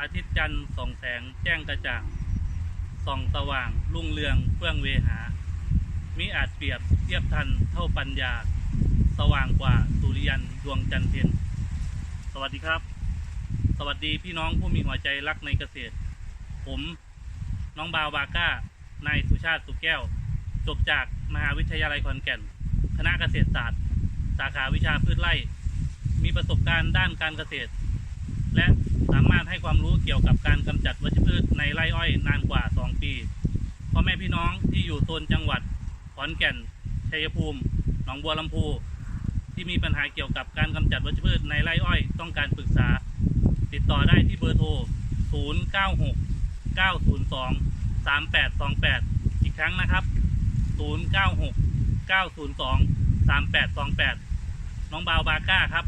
อาทิตย์จันทร์ส่องแสงแจ้งกระจ่างส่องสว่าง รุ่งเรืองเฟื่องเวหา มิอาจเปรียบเทียบทันเท่าปัญญา สว่างกว่าสุริยันดวงจันทร์เพ็ญสวัสดีครับ สวัสดีพี่น้องผู้มีหัวใจรักในเกษตร ผมน้องบาวบาก้านายสุชาติสุแก้ว จบจากมหาวิทยาลัยขอนแก่น คณะเกษตรศาสตร์ สาขาวิชาพืชไร่ มีประสบการณ์ด้านการเกษตร และสามารถ เกี่ยวกับการกำจัดวัชพืชในไร่อ้อยนานกว่า 2 ปีพ่อแม่พี่น้องที่อยู่โซนจังหวัดขอนแก่น ชัยภูมิ หนองบัวลำพู ที่มีปัญหาเกี่ยวกับการกำจัดวัชพืชในไร่อ้อยต้องการปรึกษา ติดต่อได้ที่เบอร์โทร 096 902 3828 อีกครั้งนะครับ 096 902 3828 น้องบาวบาก้าครับ